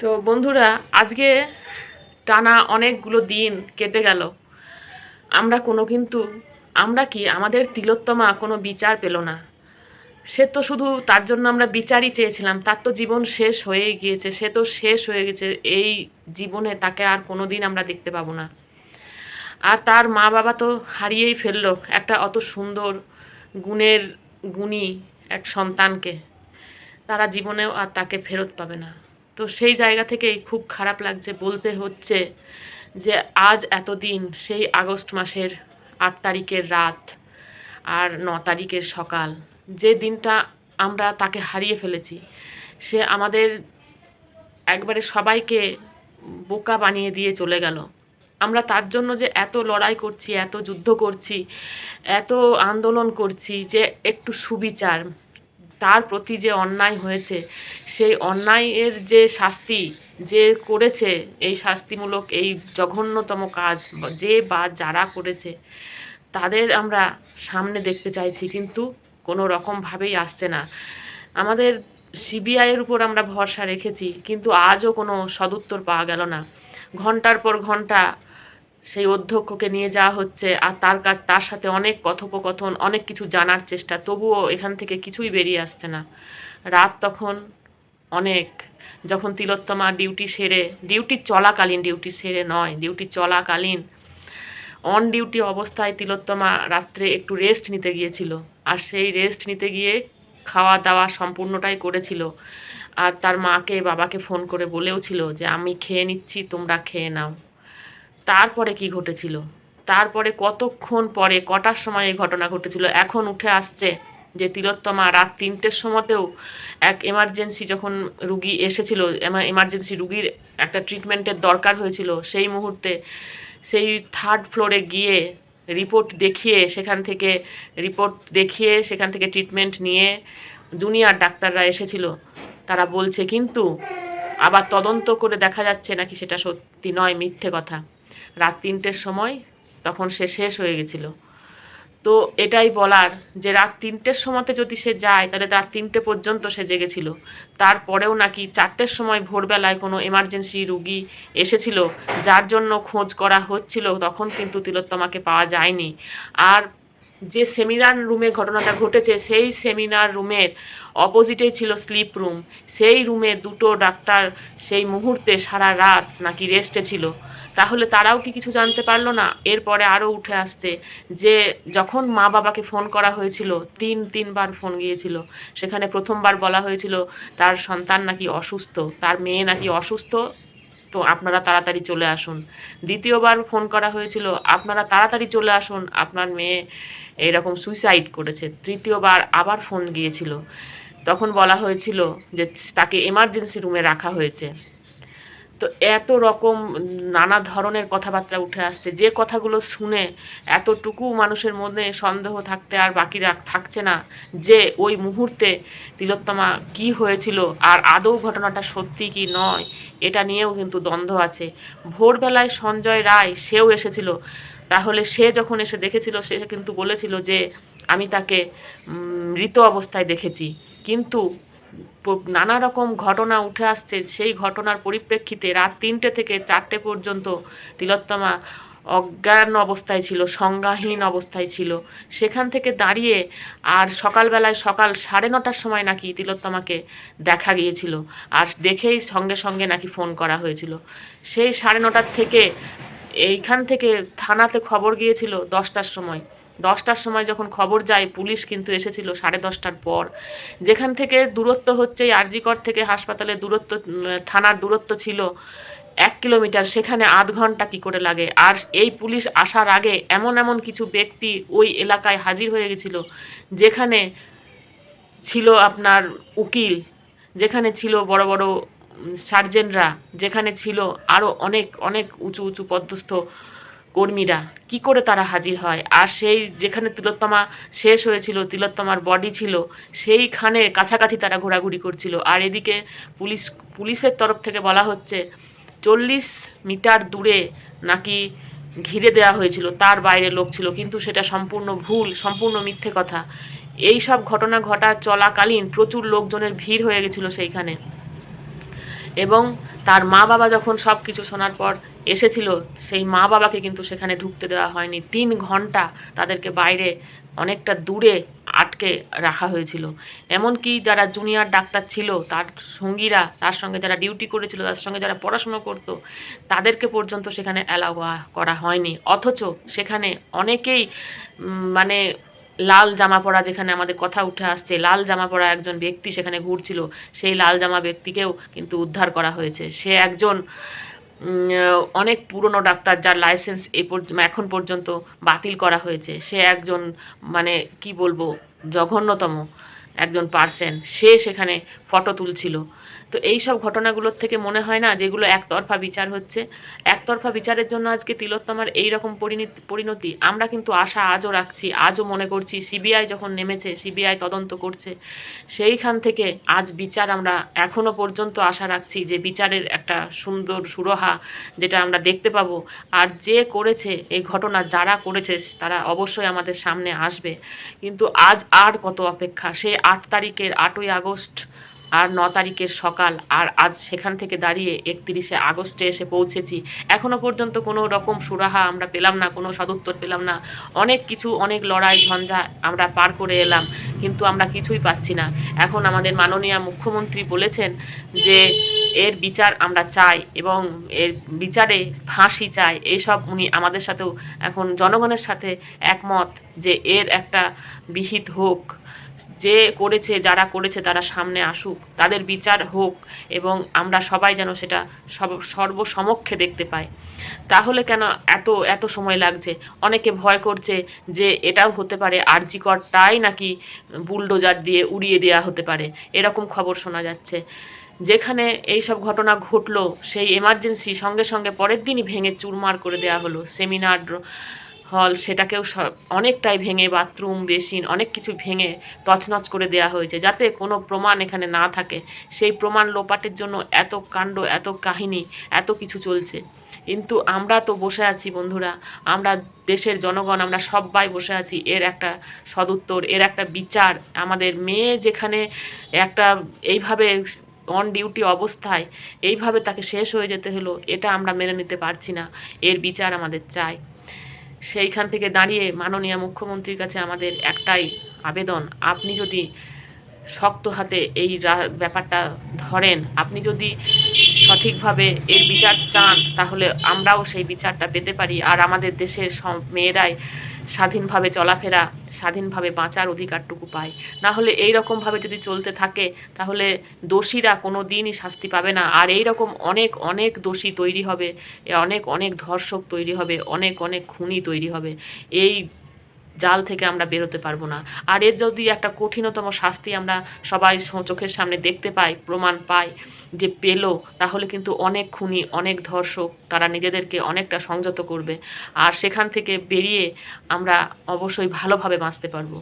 তো বন্ধুরা, আজকে টানা অনেকগুলো দিন কেটে গেল। আমরা কোনো কিন্তু, আমরা কি আমাদের তিলোত্তমা কোনো বিচার পেল না। সে তো শুধু তার জন্য আমরা বিচারই চেয়েছিলাম, তার তো জীবন শেষ হয়েই গিয়েছে, সে তো শেষ হয়ে গেছে, এই জীবনে তাকে আর কোনো দিন আমরা দেখতে পাবো না। আর তার মা বাবা তো হারিয়েই ফেলল একটা অত সুন্দর গুণের গুণী এক সন্তানকে। তারা জীবনেও আর তাকে ফেরত পাবে না। তো সেই জায়গা থেকেই খুব খারাপ লাগছে বলতে হচ্ছে যে আজ এতদিন, সেই আগস্ট মাসের আট তারিখের রাত আর ন তারিখের সকাল, যে দিনটা আমরা তাকে হারিয়ে ফেলেছি, সে আমাদের একবারে সবাইকে বোকা বানিয়ে দিয়ে চলে গেল। আমরা তার জন্য যে এত লড়াই করছি, এত যুদ্ধ করছি, এত আন্দোলন করছি যে একটু সুবিচার তার প্রতি যে অন্যায় হয়েছে, সেই অন্যায়ের যে শাস্তি যে করেছে, এই শাস্তিমূলক, এই জঘন্যতম কাজ যে বা যারা করেছে, তাদের আমরা সামনে দেখতে চাইছি, কিন্তু কোনো রকমভাবেই আসছে না। আমাদের সিবিআইয়ের উপর আমরা ভরসা রেখেছি, কিন্তু আজও কোনো সদুত্তর পাওয়া গেল না। ঘণ্টার পর ঘণ্টা সেই অধ্যক্ষকে নিয়ে যাওয়া হচ্ছে আর তার তার সাথে অনেক কথোপকথন, অনেক কিছু জানার চেষ্টা। তবুও এখান থেকে কিছুই বেরিয়ে আসছে না। রাত তখন অনেক। যখন তিলোত্তমা ডিউটি সেরে, ডিউটি চলাকালীন, ডিউটি সেরে নয়, ডিউটি চলাকালীন অন ডিউটি অবস্থায় তিলোত্তমা রাত্রে একটু রেস্ট নিতে গিয়েছিল। আর সেই রেস্ট নিতে গিয়ে খাওয়া দাওয়া সম্পূর্ণটাই করেছিল। আর তার মাকে, বাবাকে ফোন করে বলেও ছিল যে, আমি খেয়ে নিচ্ছি, তোমরা খেয়ে নাও। তারপরে কি ঘটেছিল? তারপরে কতক্ষণ পরে, কটার সময় এই ঘটনা ঘটেছিল? এখন উঠে আসছে যে তিলোত্তমা রাত তিনটের সময়তেও এক এমার্জেন্সি যখন রুগী এসেছিল এমার্জেন্সি রুগীর একটা ট্রিটমেন্টের দরকার হয়েছিল, সেই মুহূর্তে সেই থার্ড ফ্লোরে গিয়ে রিপোর্ট দেখিয়ে সেখান থেকে রিপোর্ট দেখিয়ে সেখান থেকে ট্রিটমেন্ট নিয়ে জুনিয়র ডাক্তাররা এসেছিল। তারা বলছে, কিন্তু আবার তদন্ত করে দেখা যাচ্ছে নাকি সেটা সত্যি নয়, মিথ্যে কথা। রাত তিনটের সময়, তখন সে শেষ হয়ে গেছিল। তো এটাই বলার যে রাত তিনটের সময়তে যদি সে যায়, তাহলে রাত তিনটে পর্যন্ত সে জেগেছিল। তারপরেও নাকি চারটের সময় ভোরবেলায় কোনো এমার্জেন্সি রুগী এসেছিল, যার জন্য খোঁজ করা হচ্ছিল, তখন কিন্তু তিলোত্তমাকে পাওয়া যায়নি। আর যে সেমিনার রুমে ঘটনাটা ঘটেছে, সেই সেমিনার রুমের অপোজিটেই ছিল স্লিপ রুম সেই রুমে দুটো ডাক্তার সেই মুহূর্তে সারা রাত নাকি রেস্টে ছিল। তাহলে তারাও কি কিছু জানতে পারল না? এরপরে আরও উঠে আসছে যে, যখন মা বাবাকে ফোন করা হয়েছিল, তিন, তিনবার ফোন গিয়েছিল। সেখানে প্রথমবার বলা হয়েছিল, তার সন্তান নাকি অসুস্থ, তার মেয়ে নাকি অসুস্থ, তো আপনারা তাড়াতাড়ি চলে আসুন। দ্বিতীয়বার ফোন করা হয়েছিল, আপনারা তাড়াতাড়ি চলে আসুন, আপনার মেয়ে এরকম সুইসাইড করেছে। তৃতীয়বার আবার ফোন গিয়েছিল। তখন বলা হয়েছিল যে, তাকে এমার্জেন্সি রুমে রাখা হয়েছে। তো এত রকম নানা ধরনের কথাবার্তা উঠে আসছে, যে কথাগুলো শুনে এতটুকু মানুষের মধ্যে সন্দেহ থাকতে আর বাকিরা থাকছে না যে ওই মুহূর্তে তিলোত্তমা কি হয়েছিল আর আদৌ ঘটনাটা সত্যি কি নয়, এটা নিয়েও কিন্তু দ্বন্দ্ব আছে। ভোরবেলায় সঞ্জয় রায় সেও এসেছিল। তাহলে সে যখন এসে দেখেছিল, সে কিন্তু বলেছিল যে আমি তাকে মৃত অবস্থায় দেখেছি। কিন্তু নানা রকম ঘটনা উঠে আসছে। সেই ঘটনার পরিপ্রেক্ষিতে রাত তিনটে থেকে চারটে পর্যন্ত তিলোত্তমা অজ্ঞান অবস্থায় ছিল, সংজ্ঞাহীন অবস্থায় ছিল। সেখান থেকে দাঁড়িয়ে আর সকালবেলায় সকাল সাড়ে নটার সময় নাকি তিলোত্তমাকে দেখা গিয়েছিল আর দেখেই সঙ্গে সঙ্গে নাকি ফোন করা হয়েছিল। সেই সাড়ে নটার থেকে এইখান থেকে থানাতে খবর গিয়েছিল দশটার সময়। দশটার সময় যখন খবর যায়, পুলিশ কিন্তু এসেছিল সাড়ে দশটার পর। যেখান থেকে দূরত্ব হচ্ছে, আরজিকর থেকে হাসপাতালের দূরত্ব থানার দূরত্ব ছিল এক কিলোমিটার, সেখানে আধ ঘণ্টা কি করে লাগে? আর এই পুলিশ আসার আগে এমন এমন কিছু ব্যক্তি ওই এলাকায় হাজির হয়ে গেছিল, যেখানে ছিল আপনার উকিল, যেখানে ছিল বড় বড় সার্জেনরা, যেখানে ছিল আরও অনেক অনেক উঁচু উঁচু পদস্থ কর্মীরা কি করে তারা হাজির হয়? আর সেই যেখানে তিলোত্তমা শেষ হয়েছিল, তিলোত্তমার বডি ছিল, সেইখানে কাছাকাছি তারা ঘোরাঘুরি করছিল। আর এদিকে পুলিশ, পুলিশের তরফ থেকে বলা হচ্ছে, চল্লিশ মিটার দূরে নাকি ঘিরে দেওয়া হয়েছিল, তার বাইরে লোক ছিল। কিন্তু সেটা সম্পূর্ণ ভুল, সম্পূর্ণ মিথ্যে কথা। এই সব ঘটনা ঘটা চলাকালীন প্রচুর লোকজনের ভিড় হয়ে গেছিল সেইখানে। এবং তার মা বাবা যখন সব কিছু শোনার পর এসেছিল, সেই মা বাবাকে কিন্তু সেখানে ঢুকতে দেওয়া হয়নি। তিন ঘণ্টা তাদেরকে বাইরে অনেকটা দূরে আটকে রাখা হয়েছিল। এমনকি যারা জুনিয়র ডাক্তার ছিল, তার সঙ্গীরা, তার সঙ্গে যারা ডিউটি করেছিল, তার সঙ্গে যারা পড়াশুনো করতো, তাদেরকে পর্যন্ত সেখানে অ্যালাউ করা হয়নি। অথচ সেখানে অনেকেই মানে লাল জামা পরা যেখানে আমাদের কথা উঠে আসছে, লাল জামা পরা একজন ব্যক্তি সেখানে ঘুরছিল, সেই লাল জামা ব্যক্তিকেও কিন্তু উদ্ধার করা হয়েছে। সে একজন অনেক পুরনো ডাক্তার যার লাইসেন্স এ এখন পর্যন্ত বাতিল করা হয়েছে। সে একজন মানে কি বলব, জঘন্যতম একজন পার্সেন সে সেখানে ফটো তুলছিল। তো এই সব ঘটনাগুলোর থেকে মনে হয় না যেগুলো একতরফা বিচার হচ্ছে। একতরফা বিচারের জন্য আজকে তিলোত্তমার এই রকম পরিণতি পরিণতি আমরা কিন্তু আশা আজও রাখছি, আজও মনে করছি। সিবিআই যখন নেমেছে, সিবিআই তদন্ত করছে। সেইখান থেকে আজ বিচার আমরা এখনও পর্যন্ত আশা রাখছি যে বিচারের একটা সুন্দর সুরহা যেটা আমরা দেখতে পাবো। আর যে করেছে এই ঘটনা, যারা করেছে তারা অবশ্যই আমাদের সামনে আসবে। কিন্তু আজ আর কত অপেক্ষা? সে আট তারিখের আটই আগস্ট আর ন তারিখের সকাল, আর আজ সেখান থেকে দাঁড়িয়ে একত্রিশে আগস্টে এসে পৌঁছেছি। এখনও পর্যন্ত কোনো রকম সুরাহা আমরা পেলাম না, কোনো সদুত্তর পেলাম না। অনেক কিছু, অনেক লড়াই, ঝঞ্ঝা আমরা পার করে এলাম, কিন্তু আমরা কিছুই পাচ্ছি না। এখন আমাদের মাননীয় মুখ্যমন্ত্রী বলেছেন যে, এর বিচার আমরা চাই এবং এর বিচারে ফাঁসি চাই। এইসব উনি আমাদের সাথেও এখন জনগণের সাথে একমত যে, এর একটা বিহিত হোক। যে করেছে, যারা করেছে তারা সামনে আসুক, তাদের বিচার হোক এবং আমরা সবাই যেন সেটা সব, সর্বসমক্ষে দেখতে পাই। তাহলে কেন এত এত সময় লাগছে? অনেকে ভয় করছে যে এটাও হতে পারে, আরজিকরটাই নাকি বুলডোজার দিয়ে উড়িয়ে দেওয়া হতে পারে। এরকম খবর শোনা যাচ্ছে। যেখানে এই সব ঘটনা ঘটলো, সেই এমার্জেন্সি সঙ্গে সঙ্গে পরের দিনই ভেঙে চুরমার করে দেওয়া হলো। সেমিনার হল সেটাকেও অনেকটাই ভেঙে বাথরুম, বেসিন, অনেক কিছু ভেঙে তছনছ করে দেওয়া হয়েছে যাতে কোনো প্রমাণ এখানে না থাকে। সেই প্রমাণ লোপাটের জন্য এত কাণ্ড, এত কাহিনী, এত কিছু চলছে। কিন্তু আমরা তো বসে আছি বন্ধুরা, আমরা দেশের জনগণ, আমরা সবাই বসে আছি। এর একটা সদুত্তর, এর একটা বিচার। আমাদের মেয়ে যেখানে একটা এইভাবে অন ডিউটি অবস্থায়, এইভাবে তাকে শেষ হয়ে যেতে হলো, এটা আমরা মেনে নিতে পারছি না। এর বিচার আমাদের চাই। সেইখান থেকে দাঁড়িয়ে মাননীয় মুখ্যমন্ত্রীর কাছে আমাদের একটাই আবেদন, আপনি যদি শক্ত হাতে এই ব্যাপারটা ধরেন, আপনি যদি সঠিকভাবে এর বিচার চান, তাহলে আমরাও সেই বিচারটা পেতে পারি। আর আমাদের দেশের সব মেয়েরাই স্বাধীনভাবে চলাফেরা, স্বাধীনভাবে বাঁচার অধিকারটুকু পায়। না হলে এই রকমভাবে যদি চলতে থাকে, তাহলে দোষীরা কোনো দিনই শাস্তি পাবে না। আর এই রকম অনেক অনেক দোষী তৈরি হবে অনেক অনেক ধর্ষক তৈরি হবে, অনেক অনেক খুনি তৈরি হবে। এই জাল থেকে আমরা বেরোতে পারব না। আর এর যদি একটা কঠিনতম শাস্তি আমরা সবাই চোখের সামনে দেখতে পাই, প্রমাণ পাই যে পেল, তাহলে কিন্তু অনেক খুনি, অনেক ধর্ষক, তারা নিজেদেরকে অনেকটা সংযত করবে। আর সেখান থেকে বেরিয়ে আমরা অবশ্যই ভালোভাবে বাঁচতে পারব।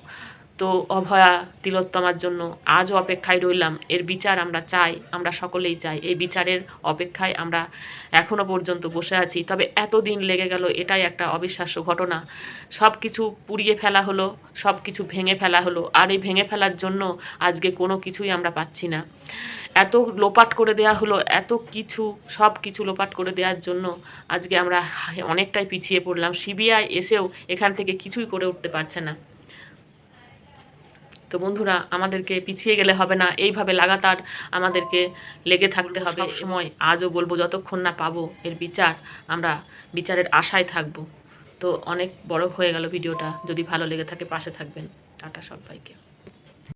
তো অভয়া তিলোত্তমার জন্য আজও অপেক্ষায় রইলাম। এর বিচার আমরা চাই, আমরা সকলেই চাই। এই বিচারের অপেক্ষায় আমরা এখনও পর্যন্ত বসে আছি। তবে এত দিন লেগে গেল এটাই একটা অবিশ্বাস্য ঘটনা। সব কিছু পুড়িয়ে ফেলা হলো সব কিছু ভেঙে ফেলা হলো। আর এই ভেঙে ফেলার জন্য আজকে কোনো কিছুই আমরা পাচ্ছি না। এত লোপাট করে দেয়া হলো, এত কিছু সব কিছু লোপাট করে দেওয়ার জন্য আজকে আমরা অনেকটাই পিছিয়ে পড়লাম। সিবিআই এসেও এখান থেকে কিছুই করে উঠতে পারছে না। তো বন্ধুরা আমাদেরকে পিছিয়ে গেলে হবে না। এইভাবে লাগাতার আমাদেরকে লেগে থাকতে হবে। সময় আজও বলব যতক্ষণ না পাবো এর বিচার আমরা বিচারের আশায় থাকব। তো অনেক বড় হয়ে গেল ভিডিওটা। যদি ভালো লেগে থাকে পাশে থাকবেন। টাটা সবাইকে।